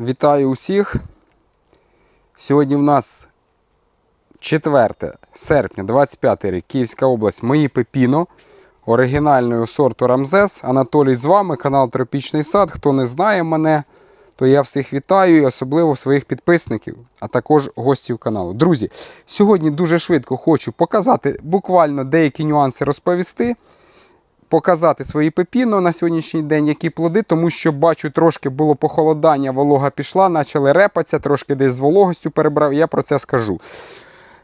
Вітаю усіх. Сьогодні в нас 4 серпня, 25 рік, Київська область, мої пепіно оригінального сорту Рамзес. Анатолій з вами, канал Тропічний сад. Хто не знає мене, то я всіх вітаю і особливо своїх підписників, а також гостів каналу. Друзі, сьогодні дуже швидко хочу показати буквально деякі нюанси розповісти показати свої пепіно на сьогоднішній день, які плоди, тому що бачу, трошки було похолодання, волога пішла, почали репатися, трошки десь з вологостю перебрав, я про це скажу.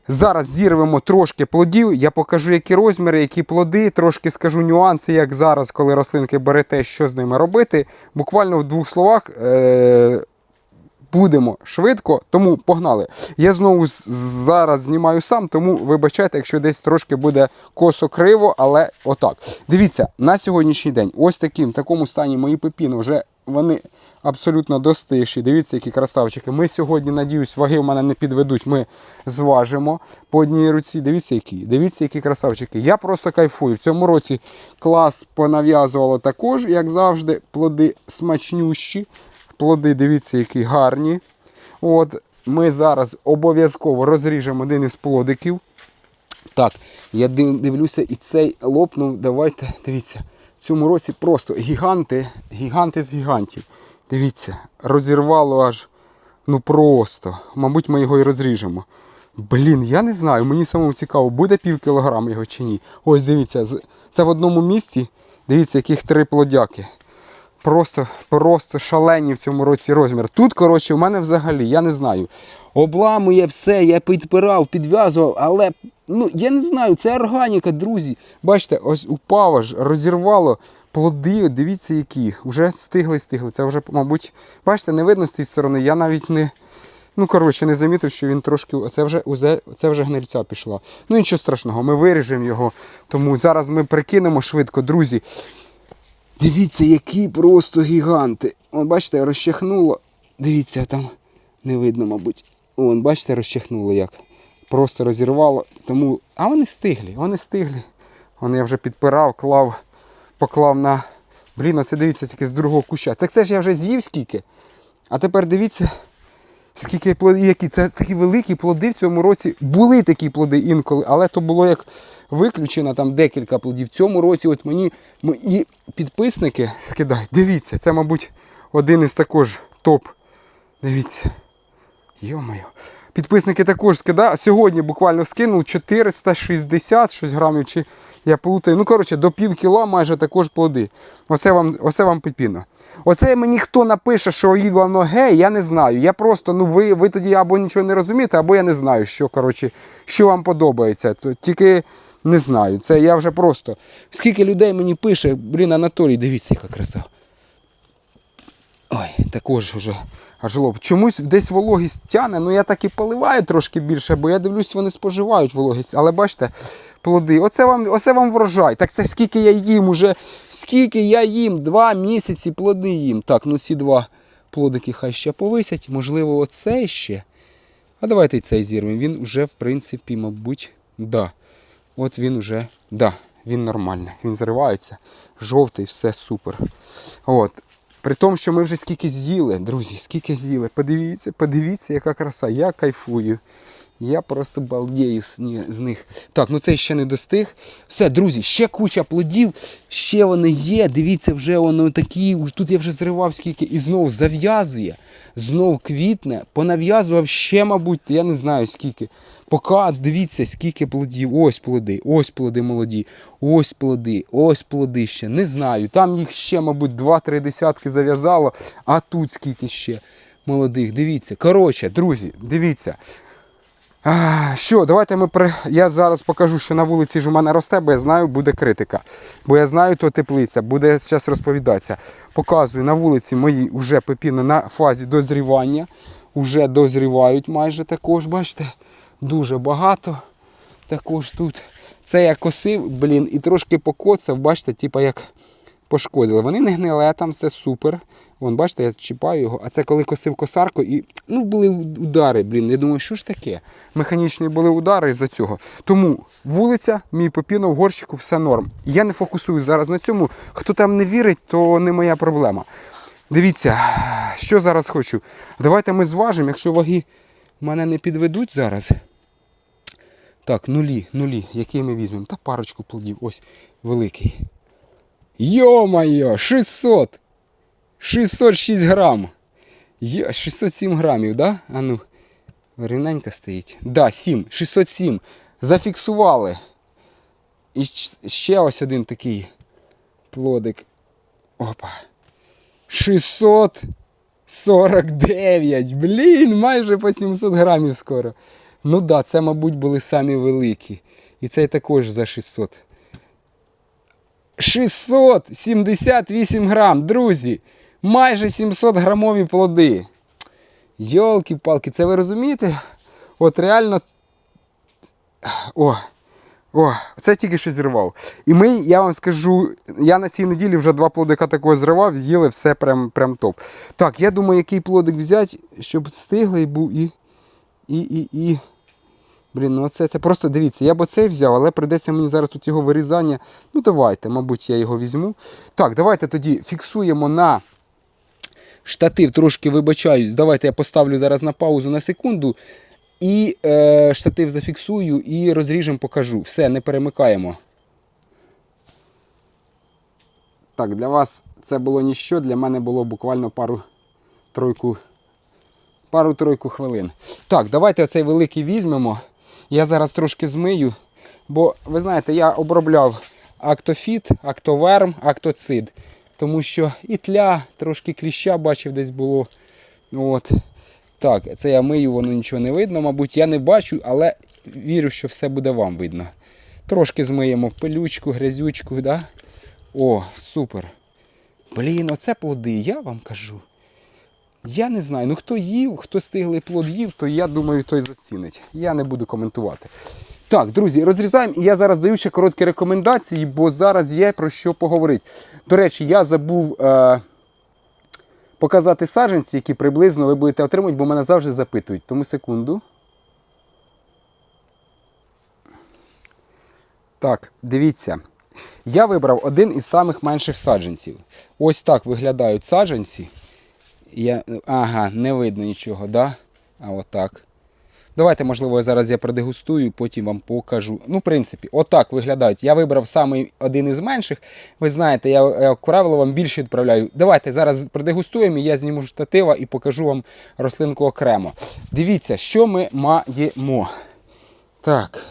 Зараз зірвемо трошки плодів, я покажу, які розміри, які плоди, трошки скажу нюанси, як зараз, коли рослинки берете, що з ними робити. Буквально в двох словах. Е- Будемо швидко, тому погнали. Я знову зараз знімаю сам, тому вибачайте, якщо десь трошки буде косо криво, але отак. Дивіться, на сьогоднішній день, ось таким, в такому стані мої пепіни вже вони абсолютно достигші. Дивіться, які красавчики. Ми сьогодні, надіюсь, ваги в мене не підведуть. Ми зважимо по одній руці. Дивіться, які. Дивіться, які красавчики. Я просто кайфую. В цьому році клас понав'язувало також, як завжди, плоди смачнющі. Плоди, дивіться, які гарні. От, Ми зараз обов'язково розріжемо один із плодиків. Так, я дивлюся, і цей лопнув. Давайте, дивіться. В цьому році просто гіганти, гіганти з гігантів. Дивіться, розірвало аж ну просто. Мабуть, ми його і розріжемо. Блін, я не знаю, мені самому цікаво, буде пів кілограма його чи ні. Ось дивіться, це в одному місці. Дивіться, яких три плодяки. Просто, просто шалені в цьому році розмір. Тут, коротше, в мене взагалі, я не знаю. Обламує все, я підпирав, підв'язував, але ну, я не знаю, це органіка, друзі. Бачите, ось упав аж, розірвало плоди, дивіться, які. Вже стигли, стигли. Це вже, мабуть, бачите, не видно з тієї сторони. Я навіть не. Ну, коротше, не замітив, що він трошки. Оце вже, це вже гнильця пішла. Ну нічого страшного, ми виріжемо його. Тому зараз ми прикинемо швидко, друзі. Дивіться, які просто гіганти. Вон, бачите, розчахнуло. Дивіться, там не видно, мабуть. Вон, бачите, розчахнуло як. Просто розірвало. Тому. А вони стиглі, вони стиглі. Вони я вже підпирав, клав, поклав на. Блін, оце це дивіться тільки з другого куща. Так це ж я вже з'їв скільки. А тепер дивіться, скільки плодів, які. Це такі великі плоди в цьому році. Були такі плоди інколи, але то було як виключено там декілька плодів. В цьому році от мені мої підписники скидають. Дивіться, це, мабуть, один із також топ. Дивіться. Йо-моє. Підписники також скидають. Сьогодні буквально скинув 460 щось грамів, чи я плутаю. Ну, коротше, до пів кіло майже також плоди. Оце вам, оце вам пепіно. Оце мені хто напише, що їй воно гей, я не знаю. Я просто, ну ви, ви тоді або нічого не розумієте, або я не знаю, що, коротше, що вам подобається. Тільки не знаю. Це я вже просто. Скільки людей мені пише, блін, Анатолій, дивіться, яка краса. Ой, також вже аж лоб. Чомусь десь вологість тяне, ну я так і поливаю трошки більше, бо я дивлюсь, вони споживають вологість. Але бачите, плоди. Оце вам, оце вам врожай. Так це скільки я їм уже, скільки я їм, два місяці плоди їм. Так, ну ці два плодики хай ще повисять. Можливо, оцей ще. А давайте цей зірвемо. Він вже, в принципі, мабуть, да. От він уже, да, він нормальний. Він зривається. Жовтий, все супер. От. При тому, що ми вже скільки з'їли, друзі, скільки з'їли. Подивіться, подивіться, яка краса. Я кайфую. Я просто балдею з, них. Так, ну цей ще не достиг. Все, друзі, ще куча плодів, ще вони є. Дивіться, вже воно такі. Тут я вже зривав скільки і знов зав'язує, знов квітне. Понав'язував ще, мабуть, я не знаю скільки. Поки дивіться, скільки плодів. Ось плоди, ось плоди молоді, ось плоди, ось плоди ще. Не знаю. Там їх ще, мабуть, 2-3 десятки зав'язало, а тут скільки ще молодих. Дивіться. Коротше, друзі, дивіться. Що, давайте ми при... Я зараз покажу, що на вулиці ж у мене росте, бо я знаю, буде критика. Бо я знаю, то теплиця, буде зараз розповідатися. Показую на вулиці мої вже пепіни на фазі дозрівання. Уже дозрівають майже також, бачите, дуже багато. Також тут. Це я косив, блін, і трошки покоцав, бачите, типа як пошкодили. Вони не гнили, там все супер. Вон, бачите, я чіпаю його. А це коли косив косарку і ну, були удари, блін. Я думаю, що ж таке? Механічні були удари із-за цього. Тому вулиця, мій попіно в горщику, все норм. Я не фокусуюсь зараз на цьому. Хто там не вірить, то не моя проблема. Дивіться, що зараз хочу? Давайте ми зважимо, якщо ваги мене не підведуть зараз. Так, нулі, нулі. Який ми візьмемо? Та парочку плодів. Ось великий. Йо-моє, 600! 606 грам. Є, 607 грамів, да? А ну, рівненько стоїть. Да, 7, 607. Зафіксували. І ще ось один такий плодик. Опа. 649. Блін, майже по 700 грамів скоро. Ну да, це, мабуть, були самі великі. І цей також за 600. 678 грам, друзі! Майже 700 грамові плоди. Йолки-палки, це ви розумієте? От реально. О, о, це тільки що зірвав. І ми, я вам скажу, я на цій неділі вже два плодика такого зривав, з'їли все прям, прям топ. Так, я думаю, який плодик взяти, щоб стиглий був і. І, і, і. Блін, ну оце це просто дивіться, я б оцей взяв, але прийдеться мені зараз тут його вирізання. Ну давайте, мабуть, я його візьму. Так, давайте тоді фіксуємо на штатив, трошки вибачаюсь. Давайте я поставлю зараз на паузу на секунду. І е, штатив зафіксую і розріжемо, покажу. Все, не перемикаємо. Так, для вас це було ніщо, для мене було буквально пару-тройку пару-тройку хвилин. Так, давайте оцей великий візьмемо. Я зараз трошки змию, бо ви знаєте, я обробляв актофіт, актоверм, актоцид. Тому що і тля, трошки кліща бачив десь було. От. Так, це я мию, воно нічого не видно, мабуть, я не бачу, але вірю, що все буде вам видно. Трошки змиємо пилючку, грязючку, да? О, супер. Блін, оце плоди, я вам кажу. Я не знаю. Ну хто їв, хто стиглий плод їв, то я думаю, той зацінить. Я не буду коментувати. Так, друзі, розрізаємо. І я зараз даю ще короткі рекомендації, бо зараз є про що поговорити. До речі, я забув е, показати саджанці, які приблизно ви будете отримувати, бо мене завжди запитують. Тому секунду. Так, дивіться. Я вибрав один із самих менших саджанців. Ось так виглядають саджанці. Я... Ага, не видно нічого, да? А отак. Давайте, можливо, зараз я продегустую, потім вам покажу. Ну, в принципі, отак виглядають. Я вибрав саме один із менших. Ви знаєте, я як правило, вам більше відправляю. Давайте зараз продегустуємо, я зніму штатива і покажу вам рослинку окремо. Дивіться, що ми маємо. Так.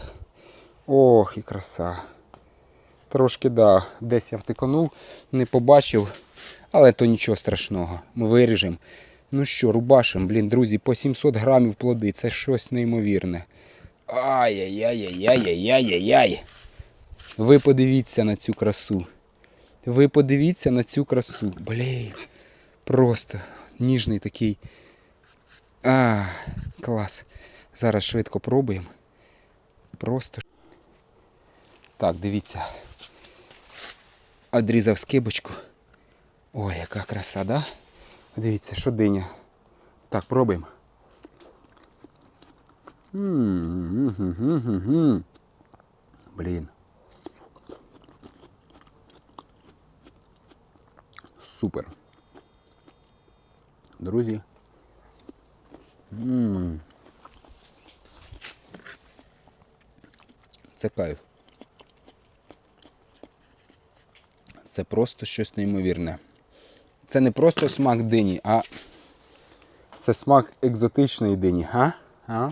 Ох, і краса. Трошки, да, десь я втиканув, не побачив. Але то нічого страшного. Ми виріжемо. Ну що, рубашем, блін, друзі, по 700 грамів плоди. Це щось неймовірне. Ай-яй-яй-яй-яй-яй-яй-яй. Ви подивіться на цю красу. Ви подивіться на цю красу. Блін. Просто ніжний такий. А, клас. Зараз швидко пробуємо. Просто. Так, дивіться. Одрізав скибочку. Ой, яка краса, да? Дивіться, що диня. Так, пробуємо. Блін. Супер. Друзі. М. Це кайф. Це просто щось неймовірне. Це не просто смак дині, а це смак екзотичної дині. А? А?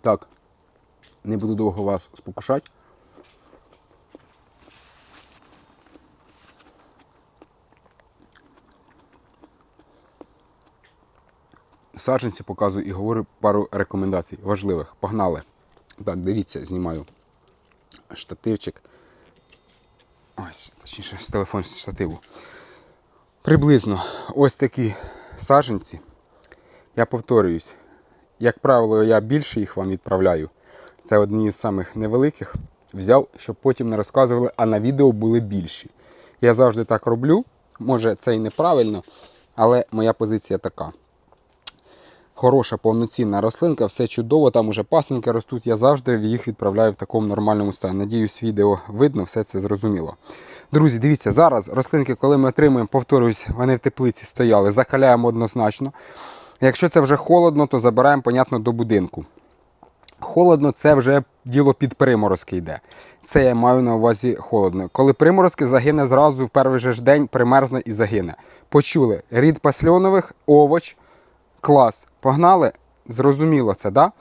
Так. Не буду довго вас спокушати. Саджанці показую і говорю пару рекомендацій важливих. Погнали. Так, дивіться, знімаю штативчик. Ось, точніше, з телефон з штативу. Приблизно ось такі саджанці. Я повторююсь, як правило, я більше їх вам відправляю. Це одні з самих невеликих. Взяв, щоб потім не розказували, а на відео були більші. Я завжди так роблю. Може, це і неправильно, але моя позиція така. Хороша повноцінна рослинка, все чудово, там уже пасинки ростуть, я завжди їх відправляю в такому нормальному стані. Надіюсь, відео видно, все це зрозуміло. Друзі, дивіться, зараз рослинки, коли ми отримуємо, повторюсь, вони в теплиці стояли, закаляємо однозначно. Якщо це вже холодно, то забираємо, понятно, до будинку. Холодно це вже діло під приморозки йде. Це я маю на увазі холодно. Коли приморозки загине зразу в перший же ж день, примерзне і загине. Почули, рід пасльонових, овоч, клас. Погнали? Зрозуміло це, да?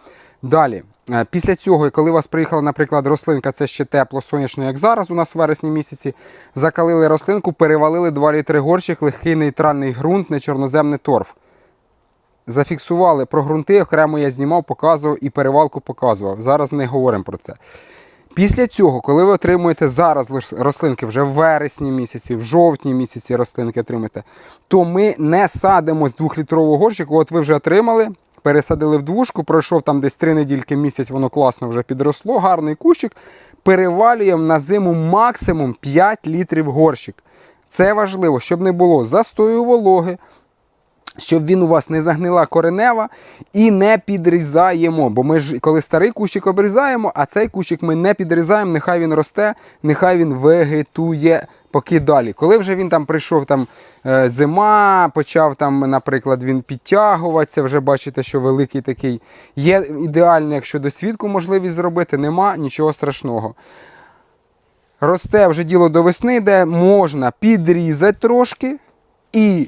Далі. Е, Після цього, коли у вас приїхала, наприклад, рослинка, це ще тепло, сонячно, як зараз у нас в вересні місяці, закалили рослинку, перевалили 2 літри горщик, легкий нейтральний ґрунт, не чорноземний торф. Зафіксували про ґрунти, окремо я знімав, показував і перевалку показував. Зараз не говоримо про це. Після цього, коли ви отримуєте зараз рослинки вже в вересні місяці, в жовтні місяці рослинки отримаєте, то ми не садимо з двохлітрового горщику. От ви вже отримали, пересадили в двушку, пройшов там десь три недільки місяць, воно класно вже підросло, гарний кущик. Перевалюємо на зиму максимум 5 літрів горщик. Це важливо, щоб не було застою вологи, щоб він у вас не загнила коренева і не підрізаємо. Бо ми ж, коли старий кущик обрізаємо, а цей кущик ми не підрізаємо, нехай він росте, нехай він вегетує. Поки далі. Коли вже він там прийшов там е, зима, почав там, наприклад, він підтягуватися, вже бачите, що великий такий. Є ідеально, якщо досвідку можливість зробити, нема нічого страшного. Росте вже діло до весни, де можна підрізати трошки і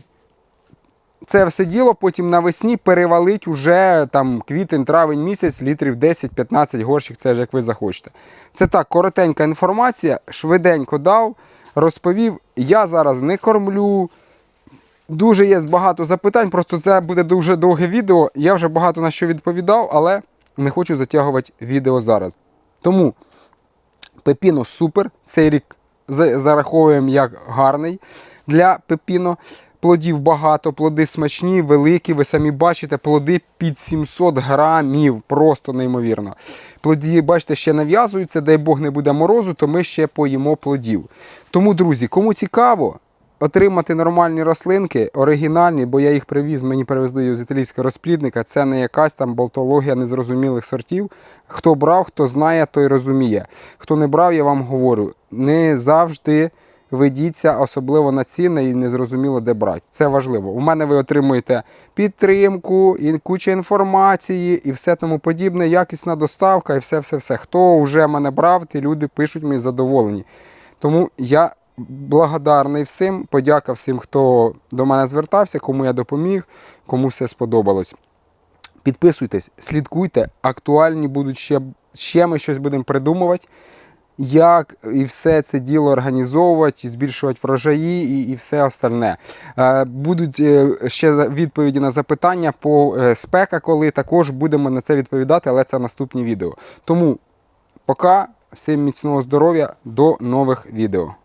це все діло потім навесні перевалить уже там квітень, травень місяць, літрів 10-15 горщик, це ж як ви захочете. Це так, коротенька інформація, швиденько дав, розповів. Я зараз не кормлю. Дуже є багато запитань, просто це буде дуже довге відео. Я вже багато на що відповідав, але не хочу затягувати відео зараз. Тому Пепіно супер. Цей рік зараховуємо як гарний для пепіно. Плодів багато, плоди смачні, великі. Ви самі бачите, плоди під 700 грамів. Просто неймовірно. Плоди, бачите, ще нав'язуються, дай Бог не буде морозу, то ми ще поїмо плодів. Тому, друзі, кому цікаво, отримати нормальні рослинки, оригінальні, бо я їх привіз, мені привезли з італійського розплідника. Це не якась там болтологія незрозумілих сортів. Хто брав, хто знає, той розуміє. Хто не брав, я вам говорю, не завжди ведіться, особливо на ціни і незрозуміло, де брати. Це важливо. У мене ви отримуєте підтримку, і куча інформації і все тому подібне, якісна доставка і все-все-все. Хто вже мене брав, ті люди пишуть мені задоволені. Тому я благодарний всім, подяка всім, хто до мене звертався, кому я допоміг, кому все сподобалось. Підписуйтесь, слідкуйте, актуальні будуть ще, ще ми щось будемо придумувати. Як і все це діло організовувати, збільшувати врожаї і, і все остальне. Е, Будуть е, ще відповіді на запитання по е, спека, коли також будемо на це відповідати, але це наступні відео. Тому пока, всім міцного здоров'я, до нових відео.